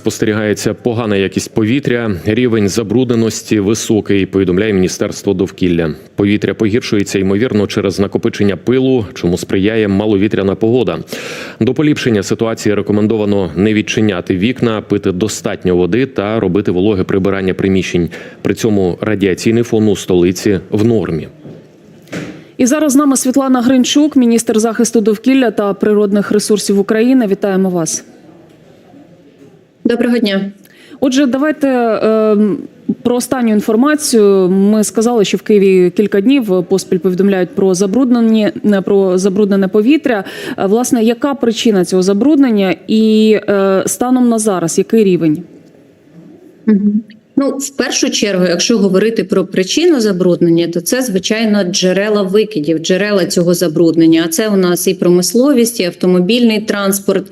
спостерігається погана якість повітря, рівень забрудненості високий. Повідомляє міністерство довкілля. Повітря погіршується ймовірно через накопичення пилу, чому сприяє маловітряна погода. До поліпшення ситуації рекомендовано не відчиняти вікна, пити достатньо води та робити вологе прибирання приміщень. При цьому радіаційний фон у столиці в нормі. І зараз з нами Світлана Гринчук, міністр захисту довкілля та природних ресурсів України. Вітаємо вас. Доброго дня. Отже, давайте е, про останню інформацію. Ми сказали, що в Києві кілька днів поспіль повідомляють про забруднені про забруднене повітря. Е, Власне, яка причина цього забруднення, і е, станом на зараз який рівень? Ну, в першу чергу, якщо говорити про причину забруднення, то це звичайно джерела викидів, джерела цього забруднення. А це у нас і промисловість, і автомобільний транспорт,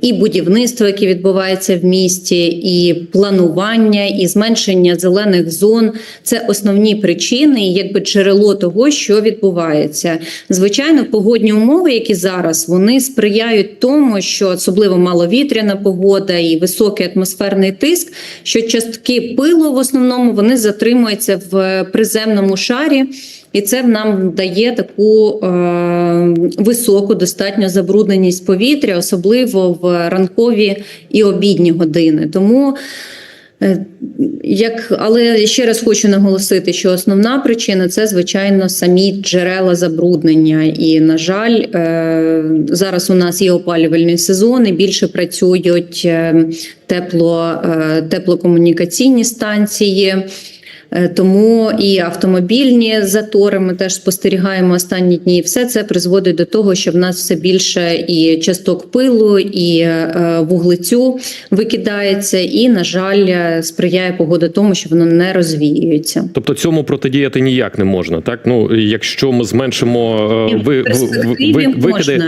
і будівництво, яке відбувається в місті, і планування, і зменшення зелених зон. Це основні причини, якби джерело того, що відбувається. Звичайно, погодні умови, які зараз вони сприяють тому, що особливо маловітряна погода і високий атмосферний тиск, що частки пилу в основному вони затримуються в приземному шарі. І це нам дає таку е, високу достатньо забрудненість повітря, особливо в ранкові і обідні години. Тому як, але ще раз хочу наголосити, що основна причина це звичайно самі джерела забруднення. І на жаль, е, зараз у нас є опалювальний сезон, і більше працюють е, тепло, е, теплокомунікаційні станції. Е, Тому і автомобільні затори ми теж спостерігаємо останні дні. Все це призводить до того, що в нас все більше і часток пилу, і е, вуглецю викидається, і на жаль, е, сприяє погода тому, що воно не розвіюється. Тобто цьому протидіяти ніяк не можна. Так ну якщо ми зменшимо І ви, ви, ви, викиди,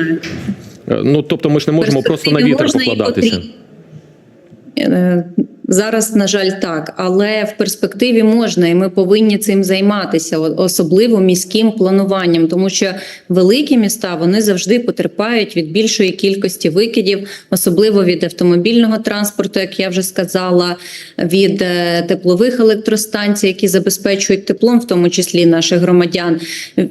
ну тобто ми ж не можемо просто на вітер покладатися. потрібно. Зараз, на жаль, так, але в перспективі можна, і ми повинні цим займатися, особливо міським плануванням, тому що великі міста вони завжди потерпають від більшої кількості викидів, особливо від автомобільного транспорту, як я вже сказала, від е, теплових електростанцій, які забезпечують теплом, в тому числі наших громадян.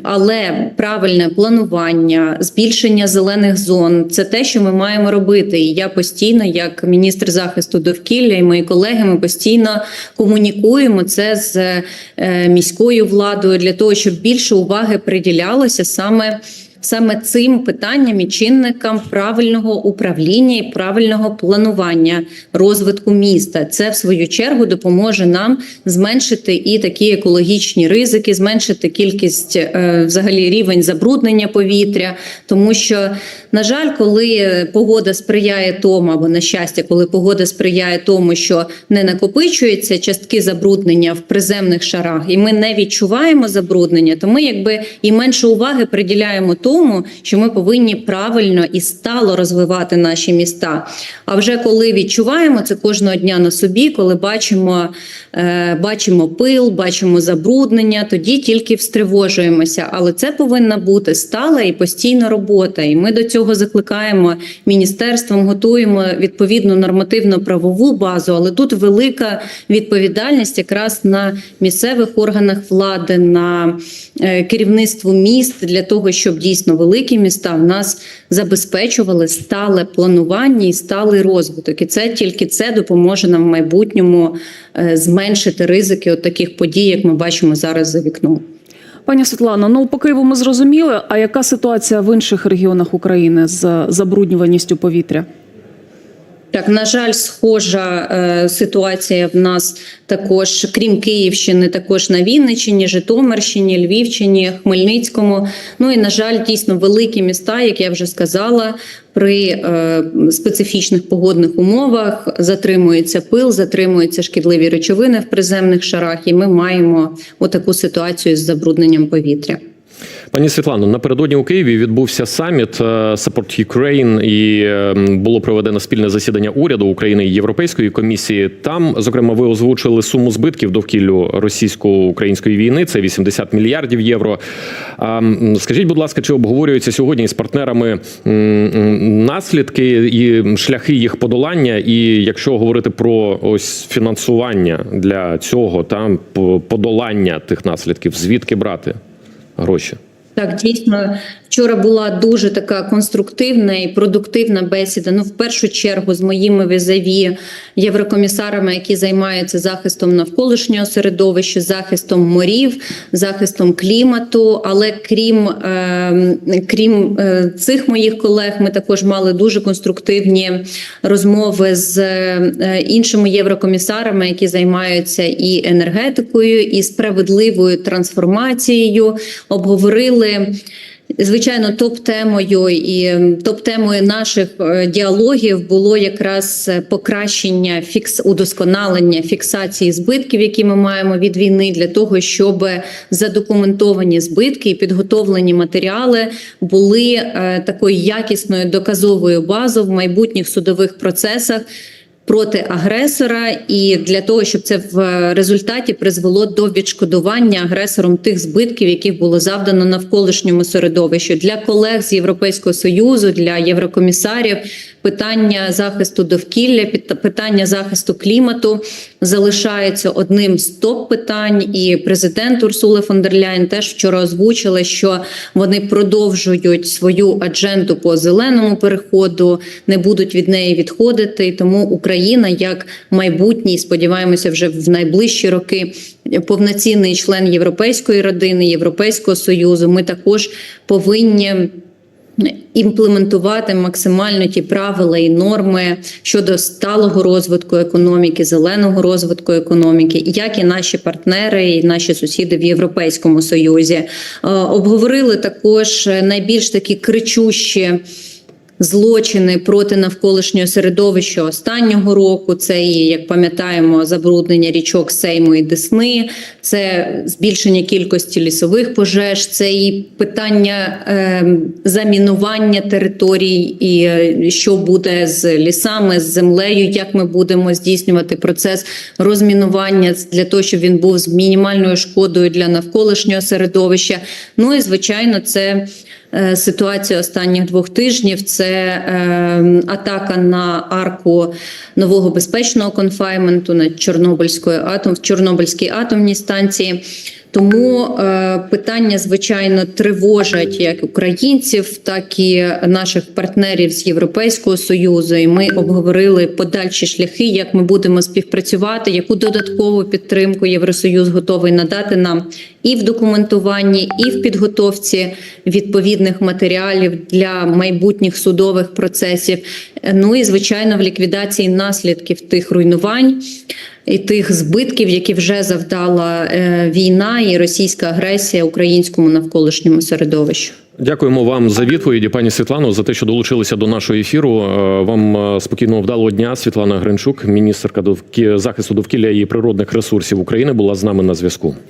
Але правильне планування, збільшення зелених зон це те, що ми маємо робити. І я постійно, як міністр захисту довкілля, і мої колеги, ми постійно комунікуємо це з е, міською владою для того, щоб більше уваги приділялося саме. Саме цим питанням і чинникам правильного управління і правильного планування розвитку міста. Це в свою чергу допоможе нам зменшити і такі екологічні ризики, зменшити кількість е, взагалі рівень забруднення повітря, тому що на жаль, коли погода сприяє тому, або на щастя, коли погода сприяє тому, що не накопичуються частки забруднення в приземних шарах, і ми не відчуваємо забруднення, то ми якби і менше уваги приділяємо тому, що ми повинні правильно і стало розвивати наші міста. А вже коли відчуваємо це кожного дня на собі, коли бачимо, е, бачимо пил, бачимо забруднення, тоді тільки встривожуємося. Але це повинна бути стала і постійна робота. І ми до цього закликаємо міністерством, готуємо відповідну нормативно-правову базу. Але тут велика відповідальність якраз на місцевих органах влади, на е, керівництву міст для того, щоб дійсно великі міста в нас забезпечували стале планування і сталий розвиток. І це тільки це допоможе нам в майбутньому е, зменшити ризики от таких подій, як ми бачимо зараз за вікном. Пані Світлано, ну по Києву ми зрозуміли. А яка ситуація в інших регіонах України з забруднюваністю повітря? Так, на жаль, схожа е, ситуація в нас також, крім Київщини, також на Вінниччині, Житомирщині, Львівщині, Хмельницькому. Ну і на жаль, дійсно великі міста, як я вже сказала, при е, специфічних погодних умовах затримується пил, затримуються шкідливі речовини в приземних шарах, і ми маємо отаку ситуацію з забрудненням повітря. Пані Світлано, напередодні у Києві відбувся саміт е, Support Ukraine і е, було проведено спільне засідання уряду України і Європейської комісії. Там, зокрема, ви озвучили суму збитків довкіллю російсько-української війни. Це 80 мільярдів євро. Скажіть, будь ласка, чи обговорюються сьогодні з партнерами наслідки і шляхи їх подолання? І якщо говорити про ось фінансування для цього, там подолання тих наслідків, звідки брати гроші? Так, дійсно, вчора була дуже така конструктивна і продуктивна бесіда. Ну, в першу чергу, з моїми візаві єврокомісарами, які займаються захистом навколишнього середовища, захистом морів, захистом клімату. Але крім, е, крім е, цих моїх колег, ми також мали дуже конструктивні розмови з е, іншими єврокомісарами, які займаються і енергетикою, і справедливою трансформацією. Обговорили. Звичайно, топ-темою і ем, топ-темою наших е, діалогів було якраз е, покращення фікс удосконалення фіксації збитків, які ми маємо від війни, для того, щоб задокументовані збитки і підготовлені матеріали були е, такою якісною доказовою базою в майбутніх судових процесах проти агресора, і для того, щоб це в результаті призвело до відшкодування агресором тих збитків, яких було завдано навколишньому середовищу для колег з Європейського союзу, для єврокомісарів. Питання захисту довкілля, пит- питання захисту клімату залишається одним з топ питань. І президент Урсули фон дер Ляйн теж вчора озвучила, що вони продовжують свою адженду по зеленому переходу, не будуть від неї відходити. Тому Україна, як майбутній, сподіваємося, вже в найближчі роки повноцінний член європейської родини, Європейського союзу. Ми також повинні імплементувати максимально ті правила і норми щодо сталого розвитку економіки, зеленого розвитку економіки, як і наші партнери, і наші сусіди в Європейському Союзі. Е, Обговорили також найбільш такі кричущі. Злочини проти навколишнього середовища останнього року. Це і як пам'ятаємо, забруднення річок Сейму і Десни, це збільшення кількості лісових пожеж, це і питання е, замінування територій, і е, що буде з лісами, з землею, як ми будемо здійснювати процес розмінування для того, щоб він був з мінімальною шкодою для навколишнього середовища. Ну і звичайно, це. Е, Ситуація останніх двох тижнів це е, атака на арку нового безпечного конфайменту на Чорнобильської атом в Чорнобильській атомній станції. Тому е, питання, звичайно, тривожать як українців, так і наших партнерів з Європейського союзу. І ми обговорили подальші шляхи, як ми будемо співпрацювати, яку додаткову підтримку Євросоюз готовий надати нам і в документуванні, і в підготовці відповідних матеріалів для майбутніх судових процесів. Ну і звичайно, в ліквідації наслідків тих руйнувань і тих збитків, які вже завдала е, війна і російська агресія українському навколишньому середовищу. Дякуємо вам за відповіді, пані Світлано, за те, що долучилися до нашого ефіру. Е, Вам е, спокійного вдалого дня. Світлана Гринчук, міністерка захисту довкілля і природних ресурсів України, була з нами на зв'язку.